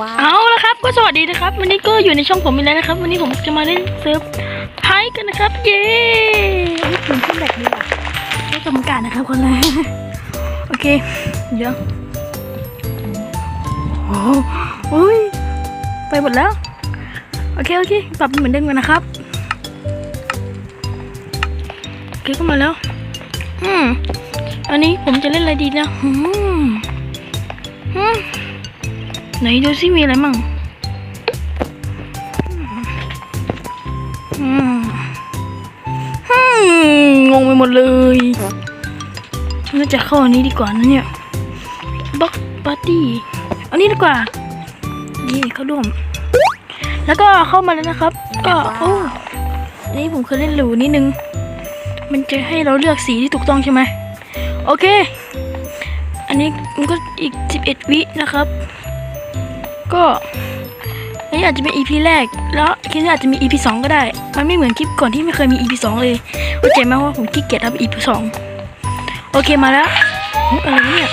ว้าวเอาละครับ ก็สวัสดีนะครับ วันนี้ก็อยู่ในช่องผมอีกแล้วนะครับ วันนี้ผมจะมาเล่นเซิร์ฟไพกันนะครับ เย้นี่ถึงขึ้นแบบนี้ว่ะไม่กรรมการนะครับคนแรกโอเค เดี๋ยวโอ้โหโอ้ยไปหมดแล้ว โอเค โอเค ปรับเหมือนเดิมกันนะครับ โอเคก็มาแล้ว อืมอันนี้ผมจะเล่นอะไรดีนะอืมอืม ไหนดูซิมีอะไรมั่งอืมอืมงงไปหมดเลยน่าจะเข้าอันนี้ดีกว่านะเนี่ยบ็อกปาร์ตี้อันนี้ดีกว่านี่เข้าร่วม แล้วก็เข้ามาแล้วนะครับ ก็โอ้อันนี้ผมเคยเล่นหลูนิดนึง มันจะให้เราเลือกสีที่ถูกต้องใช่ไหมโอเค อันนี้มันก็อีก 11 วินะครับ ก็อันนี้อาจจะเป็น EP แรก แล้วคลิปนี้อาจจะมี EP 2ก็ได้ มันไม่เหมือนคลิปก่อนที่ไม่เคยมี EP 2เลยเข้าใจไหมว่าผมขี้เกียจทำ EP 2โอเคมาแล้วอุ๊ยอะไรเนี่ย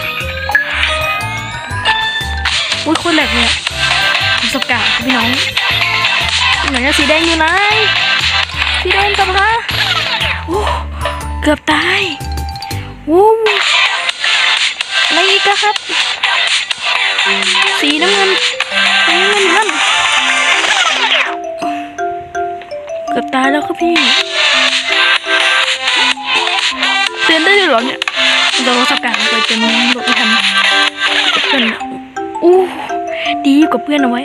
อุ้ยคตรแหลกเลยอะประสบการณ์ครับพี่น้องไหนอะสีแดงอยู่ไหนสีแดงกลับมาโอ้เกือบตายโอ้อะไรอีกครับ สีน้ำเงิน สีน้ำเงินนั่นเกือบตายแล้วครับพี่เตือนได้ด้วยเหรอเนี่ยเราสักการไปจนหลบไม่ทันเพื่อนอู้ดีกว่าเพื่อนเอาไว้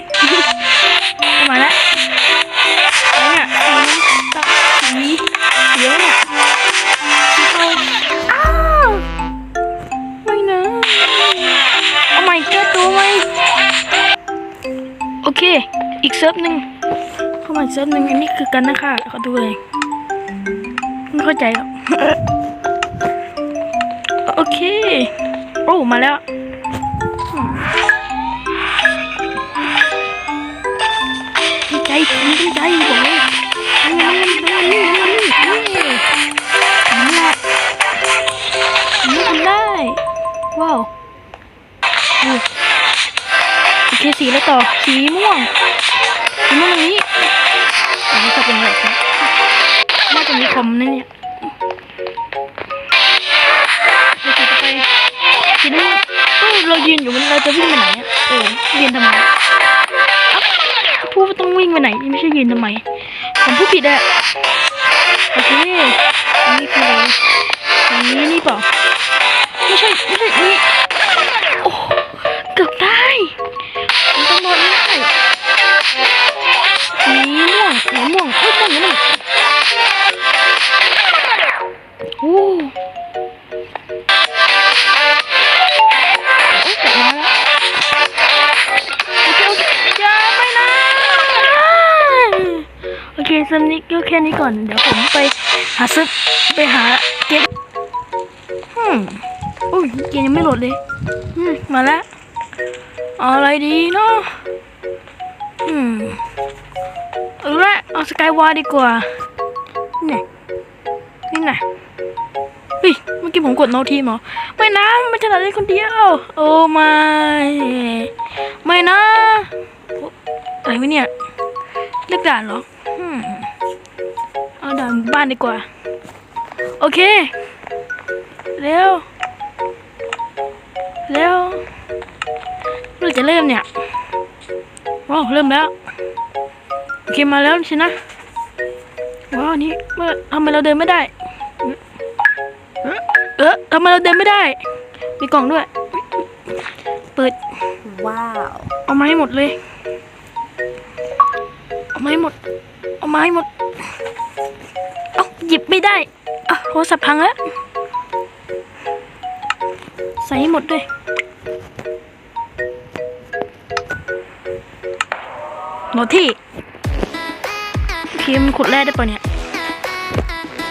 ซิร์ฟหนึ่งเข้ามาอีกเซิร์ฟหนึ่งอันนี้คือกันนะคะขอดูเลยไม่เข้าใจหรอกโอเค โอ้มาแล้วดีใจดีใจบอกเลยนี่นี่นี่นี่นี่นี่แหละนี่ทำได้ ว้าวโอเคสีแล้วต่อ สีม่วง ม่วงตรงนี้อันนี้จะเป็นอะไรครับน่าจะมีคอมนะเนี่ยเคต่อไปสีน้ำเงินเอ้าเรายืนอยู่มันเราจะวิ่งไปไหนอะเออยืนทำไมพูดว่าต้องวิ่งไปไหนไม่ใช่ยืนทำไมผมพูดผิดอะโอเคนนี้คืออะไรนนี้นี่เปล่าไม่ใช่ไม่ใช่นี่ นี้ก็แค่นี้ก่อน เดี๋ยวผมไปหาซึบไปหาเก็บฮึมโอ้ยเกมยังไม่โหลดเลยอืมมาแล้วเอาอะไรดีเนาะอืมเอาละเอาสกายวาร์ดีกว่า นี่นี่ไงเฮ้ยเมื่อกี้ผมกดโนทีมเหรอ ไม่นะมันจะหลับได้คนเดียว โอ้ไม่ไม่นะโอ๊ะอะไรวะเนี่ยเลือกด่านเหรออืม เอาด่านบ้านดีกว่า โอเค เร็ว เร็วเราจะเริ่มเนี่ยว้าวเริ่มแล้ว โอเคมาแล้วสินะ ว้าวนี่เมื่อทำไมเราเดินไม่ได้เออเออทำไมเราเดินไม่ได้ มีกล่องด้วย เปิด ว้าว เอามาให้หมดเลย เอามาให้หมด เอามาให้หมดเอาห ยิบไม่ได้อาโทรศัพท์พังแล้วใส่ให้หมดด้วยโหลดที่โอเคมันขุดแร่ได้ปะเนี่ย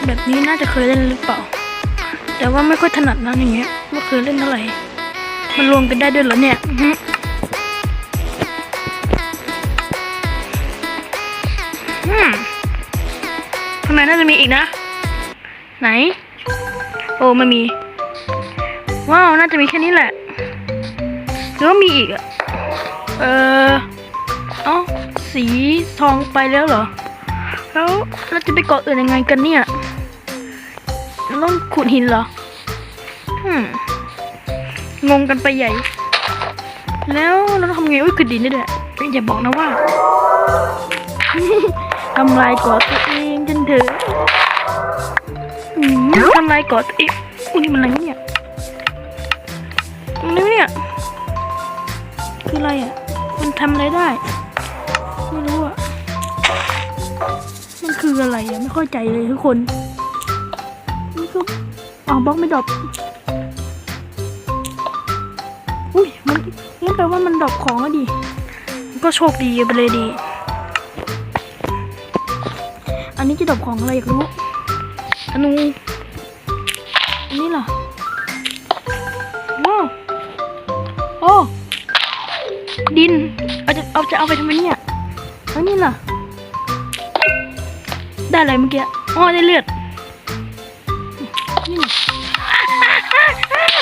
แบบนี้น่าจะเคยเล่นหรือเปล่า แต่ว่าไม่ค่อยถนัดนะอย่างเงี้ยไม่เคยเล่นเท่าไหร่ มันรวมกันได้ด้วยเหรอเนี่ยางในน่าจะมีอีกนะ ไหน โอ้ไม่มี ว้าว น่าจะมีแค่นี้แหละหรือว่ามีอีกอะเออเอ้าสีทองไปแล้วเหรอ แล้วเราจะไปเกาะอื่นยังไงกันเนี่ยต้องขุดหินเหรออืมงงกันไปใหญ่ แล้วเราทำไงอุ้ยขุดดินได้ด้วยอย่าบอกนะว่าทำลายเกาะตัวเอง เถอะทำลายกาะตัวเองอุ้ยนี่มันอะไรเนี่ยอะไรวะเนี่ย คืออะไรอะ มันทำอะไรได้ ไม่รู้อะ มันคืออะไรอะ ไม่เข้าใจเลยทุกคน นี่ก็อ๋อบล็อกไม่ดรอปอุ้ย มันงั้นแปลว่ามันดรอปของอะดิ ก็โชคดีไปเลยดี อันนี้จะดรอปของอะไรอยากรู้อนูอันนี้ล่ะว้าวโอ้ดิน เอาจะเอาจะเอาไปทำไมเนี่ยแล้วนี่ล่ะได้อะไรเมื่อกี้อ๋อได้เลือดนี่น่ะ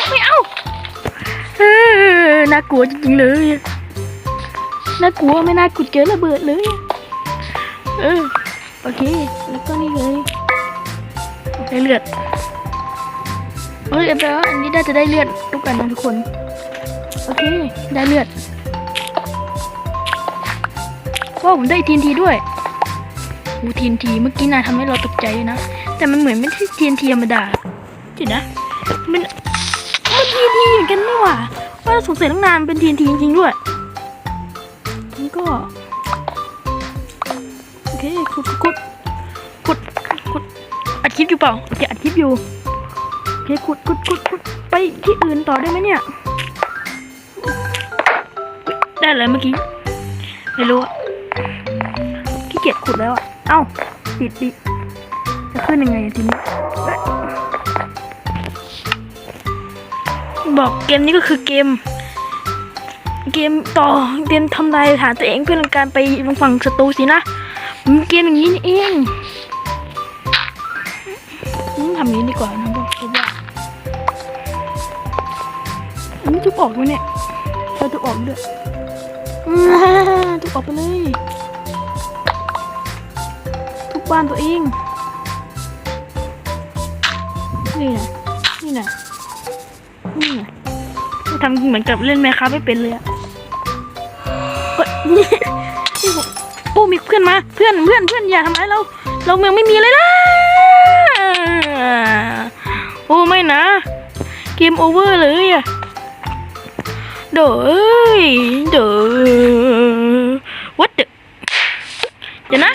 ไม่เอาเออน่ากลัวจริงๆเลยน่ากลัวไม่น่ากุดเจอระเบิดเลย เออ โอเค แล้วก็นี่เลยได้เลือดเฮ้ยแปลว่าอันนี้ได้จะได้เลือดทุกกันนะทุกคน โอเค ได้เลือดว้าผมได้ทีนทีด้วยโอ้ทีนทีเมื่อกี้นายทำให้เราตกใจนะ แต่มันเหมือนไม่ใช่ทีนทีธรรมดาเดี๋ยวนะ มันมันทีนทีเหมือนกันนี่หว่าว่าสงสัยตั้งนานเป็นทีนทีจริงๆด้วยนี่ก็ เคขุดขุดขุดขุดอัดคลิปอยู่เปล่าโอเคอัดคลิปอยู่โอเคขุดขุดขุดขุดไปที่อื่นต่อได้ไหมเนี่ย ได้เลยเมื่อกี้ ไม่รู้อะขี้เกียจขุดแล้วอะเอ้าปิดปิดจะขึ้นยังไงทีนี้บอกเกมนี้ก็คือเกม เกมต่อเกมทำลายฐานตัวเองเพื่อการไปลงฝั่งศัตรูสินะ มันเกมอย่างนี้นี่เองอืมทำอย่างนี้ดีกว่านะบอกคิดว่าอันนี้ทุบออกไหมเนี่ยเราทุบออกด้วยทุบออกไปเลย ทุบบ้านตัวเอง นี่นะนี่นะนี่นะทำเหมือนกับเล่นแมคคาไม่เป็นเลยอะนี่นี่ผม พื่อนมา เพื่อนเพื่อนเพื่อนอย่าทำร้ายเรา เราเมืองไม่มีเลยนะโอ้ไม่นะ เกมโอเวอร์เลยอะเด้อเด้อ what the เดี๋ยวนะ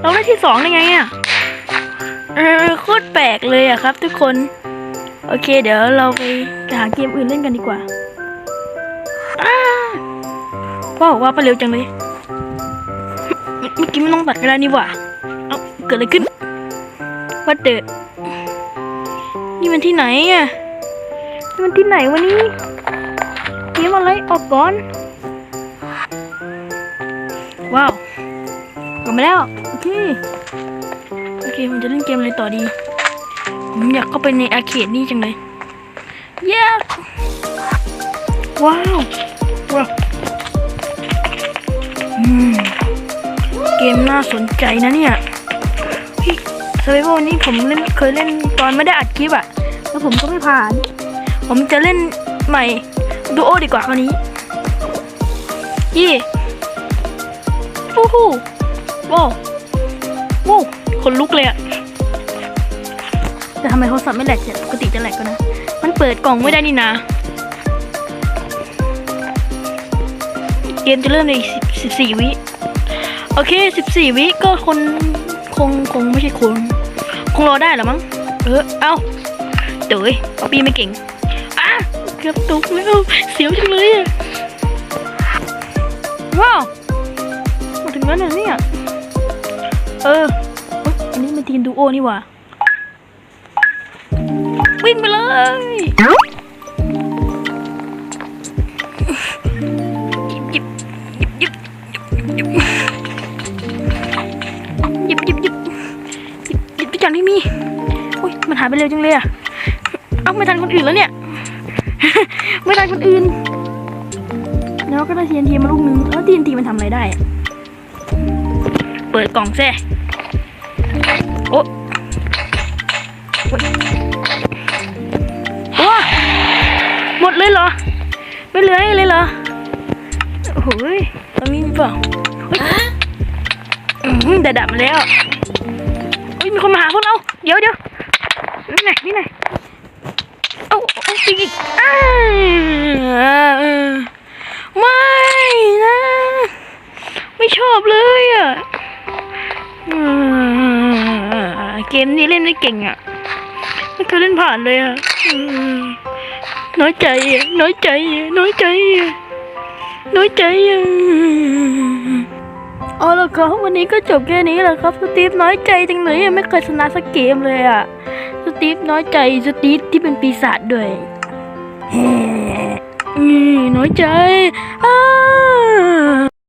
เราได้ที่สองได้ไงอะเออโคตรแปลกเลยอะครับทุกคน โอเค เดี๋ยวเราไปหาเกมอื่นเล่นกันดีกว่าอ้าพ่อบอกว่าไปเร็วจังเลย เมื่อเมื่อกี้ไม่ต้องตัดเวลานี่หว่า เอาเกิดอะไรขึ้นวัดเดอนี่มันที่ไหนอะนี่มันที่ไหนวะนี่เกมอะไรออกก่อน ว้าวกลับมาแล้ว โอเค โอเคผมจะเล่นเกมอะไรต่อดี ผมอยากเข้าไปในอาร์เคดนี่จังเลยเย้ว้าวว้าวอืมเก มน่าสนใจนะเนี่ยพี่สเปโวนี้ผมเล่นเคยเล่นตอนไม่ได้อัดคลิปอะแล้วผมก็ไม่ผ่าน ผมจะเล่นใหม่ดูโอดีกว่าคราวนี้ยี่ฟู้ฮู้ว้าวว้คนลุกเลยอะแต่ทำไมโทรศัพท์ไม่แหลกเนี่ยปกติจะแหลกกันนะ มันเปิดกล่องไม่ได้นี่นะ เกมจะเริ่มในสิบสี่วิ โอเคสิบสี่วิก็คนคงคงไม่ใช่คน คงรอได้หรอมั้ง เออ เอาเด๋ยปีไม่เก่งอะเกือบตกแล้ว เสียวจังเลยอะว้าว มาถึงแล้วเนี่ย เออ อันนี้มันทีมดูโอนี่หว่า วิ่งไปเลยายไปเร็วจังเลยอะเอ้าไม่ทันคนอื่นแล้วเนี่ย ไม่ทันคนอื่นเนาก็ได้ TNT มาลูกนึงแล้ว TNT มันทำอะไรได้อะเปิดกล่องแซ่โอ้โอ้หมดเลยเหรอ ไม่เหลือให้เลยเหรอ โอ้ยตรงนี้มีเปล่าเฮ้ยอืมแต่ดับมาแล้ว เล่นไม่เก่งอะไม่เคยเล่นผ่านเลยอะน้อยใจ น้อยใจ น้อยใจ น้อยใจอะเอาละครับวันนี้ก็จบแค่นี้แหละครับสตีฟน้อยใจจังเลยไม่เคยชนะสักเกมเลยอะสตีฟน้อยใจสตีฟที่เป็นปีศาจด้วยเฮ้อืมน้อยใจอ้า